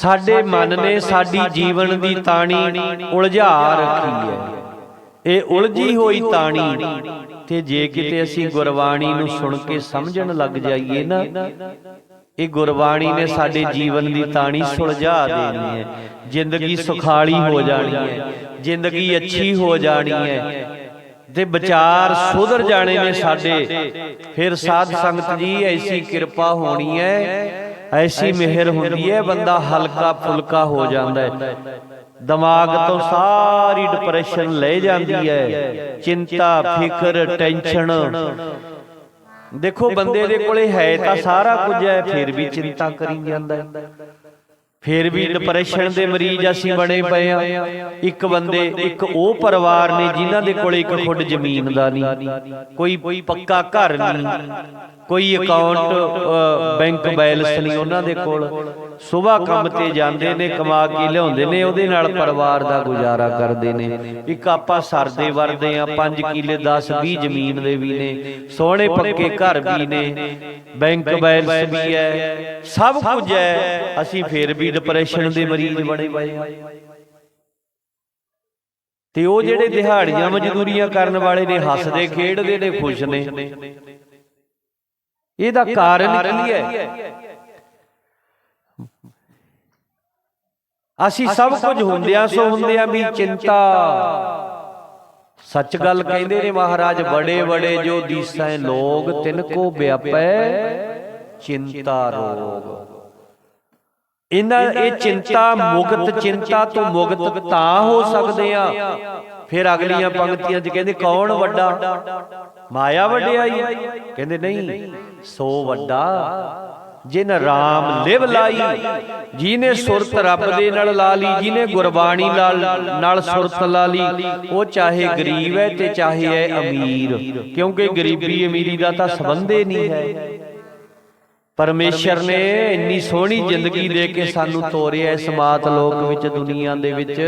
ਸਾਡੇ ਮਨ ਨੇ ਸਾਡੀ ਜੀਵਨ ਦੀ ਤਾਣੀ ਉਲਝਾ ਰੱਖੀ ਹੈ। ਇਹ ਉਲਝੀ ਹੋਈ ਤਾਣੀ। ਤੇ ਜੇ ਕਿਤੇ ਅਸੀਂ ਗੁਰਬਾਣੀ ਨੂੰ ਸੁਣ ਕੇ ਸਮਝਣ ਲੱਗ ਜਾਈਏ ਨਾ ਇਹ ਗੁਰਬਾਣੀ ਨੇ ਸਾਡੇ ਜੀਵਨ ਦੀ ਤਾਣੀ ਸੁਲਝਾ ਦੇਣੀ ਹੈ। ਜ਼ਿੰਦਗੀ ਸੁਖਾਲੀ ਹੋ ਜਾਣੀ ਹੈ। ਜ਼ਿੰਦਗੀ ਅੱਛੀ ਹੋ ਜਾਣੀ ਹੈ। ਤੇ ਵਿਚਾਰ ਸੁਧਰ ਜਾਣੇ ਨੇ ਸਾਡੇ। ਫਿਰ ਸਾਧ ਸੰਗਤ ਜੀ ਐਸੀ ਕਿਰਪਾ ਹੋਣੀ ਹੈ। ਐਸੀ ਮਿਹਰ ਹੁੰਦੀ ਹੈ ਬੰਦਾ ਹਲਕਾ ਫੁਲਕਾ ਹੋ ਜਾਂਦਾ ਹੈ। ਦਿਮਾਗ ਤੋਂ ਸਾਰੀ ਡਿਪਰੈਸ਼ਨ ਲੈ ਜਾਂਦੀ ਹੈ। ਚਿੰਤਾ ਫਿਕਰ ਟੈਨਸ਼ਨ ਦੇਖੋ ਬੰਦੇ ਦੇ ਕੋਲੇ ਹੈ ਤਾਂ ਸਾਰਾ ਕੁਝ ਹੈ ਫਿਰ ਵੀ ਚਿੰਤਾ ਕਰੀ ਜਾਂਦਾ ਹੈ। ਫਿਰ ਵੀ ਡਿਪਰੈਸ਼ਨ ਦੇ ਮਰੀਜ਼ ਅਸੀਂ ਬਣੇ ਪਏ ਆ ਇੱਕ ਬੰਦੇ ਇੱਕ ਉਹ ਪਰਿਵਾਰ ਨੇ ਜਿਨ੍ਹਾਂ ਦੇ ਕੋਲੇ ਇੱਕ ਖੁੱਡ ਜ਼ਮੀਨ ਦਾ ਨਹੀਂ। ਕੋਈ ਪੱਕਾ ਘਰ ਨਹੀਂ। ਕੋਈ ਅਕਾਊਂਟ ਬੈਂਕ ਬੈਲੈਂਸ ਨਹੀਂ ਉਹਨਾਂ ਦੇ ਕੋਲ। ਸਵੇਰ ਕੰਮ ਤੇ ਜਾਂਦੇ ਨੇ, ਕਮਾ ਕੇ ਲਿਆਉਂਦੇ ਨੇ, ਉਹਦੇ ਨਾਲ ਪਰਿਵਾਰ ਦਾ ਗੁਜ਼ਾਰਾ ਕਰਦੇ ਨੇ। ਇੱਕ ਆਪਾਂ ਸਰਦੇ ਵਰਦੇ ਆ 5 ਕਿੱਲੇ 10 20 ਜ਼ਮੀਨ ਦੇ ਵੀ ਨੇ, ਸੋਹਣੇ ਪੱਕੇ ਘਰ ਵੀ ਨੇ, ਬੈਂਕ ਬੈਲੈਂਸ ਵੀ ਹੈ, ਸਭ ਕੁਝ ਹੈ। ਅਸੀਂ ਫੇਰ ਵੀ ਡਿਪਰੈਸ਼ਨ ਦੇ ਮਰੀਜ਼ ਬਣੇ ਪਏ ਤੇ ਉਹ ਜਿਹੜੇ ਦਿਹਾੜੀਆਂ ਮਜ਼ਦੂਰੀਆਂ ਕਰਨ ਵਾਲੇ ਨੇ, ਹੱਸਦੇ, ਖੇਡਦੇ ਨੇ, ਖੁਸ਼ ਨੇ। ਇਹਦਾ ਕਾਰਨ ਕੀ ਹੈ? ਅਸੀਂ ਸਭ ਕੁਝ ਹੁੰਦਿਆਂ ਸੋ ਹੁੰਦਿਆਂ ਵੀ ਚਿੰਤਾ। ਸੱਚ ਗੱਲ ਕਹਿੰਦੇ ਨੇ ਮਹਾਰਾਜ ਬੜੇ ਬੜੇ ਜੋ ਦੀਸੈ ਲੋਗ ਤਿਨ ਕੋ ਵਿਆਪੈ ਚਿੰਤਾ ਰੋਗ। ਇਹਨਾਂ ਇਹ ਚਿੰਤਾ ਮੁਕਤ ਚਿੰਤਾ ਤੋਂ ਮੁਕਤ ਤਾਂ ਹੋ ਸਕਦੇ ਆ। ਫਿਰ ਅਗਲੀਆਂ ਪੰਕਤੀਆਂ 'ਚ ਕਹਿੰਦੇ ਕੌਣ ਵੱਡਾ? ਮਾਇਆ ਵਡਿਆਈ। ਕਹਿੰਦੇ ਨਹੀਂ ਸੋ ਵੱਡਾ। ਜਿਨ ਰਾਮ ਲਿਵ ਲਾਈ, ਜਿਹਨੇ ਸੁਰਤ ਰੱਬ ਦੇ ਨਾਲ ਲਾ ਲਈ, ਜਿਹਨੇ ਗੁਰਬਾਣੀ ਨਾਲ ਨਾਲ ਸੁਰਤ ਲਾ ਲਈ, ਉਹ ਚਾਹੇ ਗਰੀਬ ਹੈ ਤੇ ਚਾਹੇ ਹੈ ਅਮੀਰ। ਕਿਉਂਕਿ ਗਰੀਬੀ ਅਮੀਰੀ ਦਾ ਤਾਂ ਸੰਬੰਧ ਹੀ ਨਹੀਂ ਹੈ। ਪਰਮੇਸ਼ਰ ਨੇ ਇੰਨੀ ਸੋਹਣੀ ਜ਼ਿੰਦਗੀ ਦੇ ਕੇ ਸਾਨੂੰ ਤੋਰਿਆ ਇਸ ਮਾਤ ਲੋਕ ਵਿੱਚ, ਦੁਨੀਆ ਦੇ ਵਿੱਚ।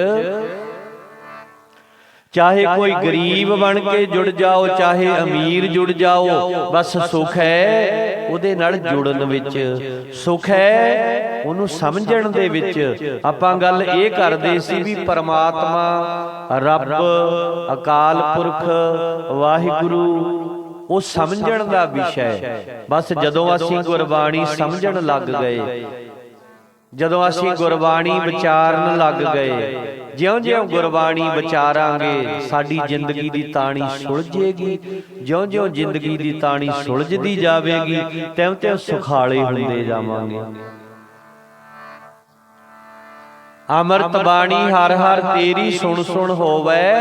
ਚਾਹੇ ਕੋਈ ਗਰੀਬ ਬਣ ਕੇ ਜੁੜ ਜਾਓ, ਚਾਹੇ ਅਮੀਰ ਜੁੜ ਜਾਓ, ਬਸ ਸੁਖ ਹੈ। ਉਹਦੇ ਨਾਲ ਜੁੜਨ ਵਿੱਚ ਸੁਖ ਹੈ, ਉਹਨੂੰ ਸਮਝਣ ਦੇ ਵਿੱਚ ਆਪਾਂ ਗੱਲ ਇਹ ਕਰਦੇ ਸੀ ਵੀ ਪਰਮਾਤਮਾ, ਰੱਬ, ਅਕਾਲ ਪੁਰਖ, ਵਾਹਿਗੁਰੂ, ਉਹ ਸਮਝਣ ਦਾ ਵਿਸ਼ਾ ਹੈ। ਬਸ ਜਦੋਂ ਅਸੀਂ ਗੁਰਬਾਣੀ ਸਮਝਣ ਲੱਗ ਗਏ ਜਦੋਂ ਅਸੀਂ ਗੁਰਬਾਣੀ ਵਿਚਾਰਨ ਲੱਗ ਗਏ ਜਿਉਂ-ਜਿਉਂ ਗੁਰਬਾਣੀ ਵਿਚਾਰਾਂਗੇ ਸਾਡੀ ਜ਼ਿੰਦਗੀ ਦੀ ਤਾਣੀ ਸੁਲਝੇਗੀ ਜਿਉਂ-ਜਿਉਂ ਜ਼ਿੰਦਗੀ ਦੀ ਤਾਣੀ ਸੁਲਝਦੀ ਜਾਵੇਗੀ ਤਿਉਂ-ਤਿਉਂ ਸੁਖਾਲੇ ਹੁੰਦੇ ਜਾਵਾਂਗੇ। ਅਮਰਤ ਬਾਣੀ ਹਰ ਹਰ ਤੇਰੀ ਸੁਣ ਸੁਣ ਹੋਵੇ।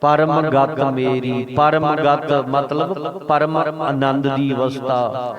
ਪਰਮ ਗਤ ਮੇਰੀ ਪਰਮ ਗਤ ਮਤਲਬ ਪਰਮ ਆਨੰਦ ਦੀ ਅਵਸਥਾ।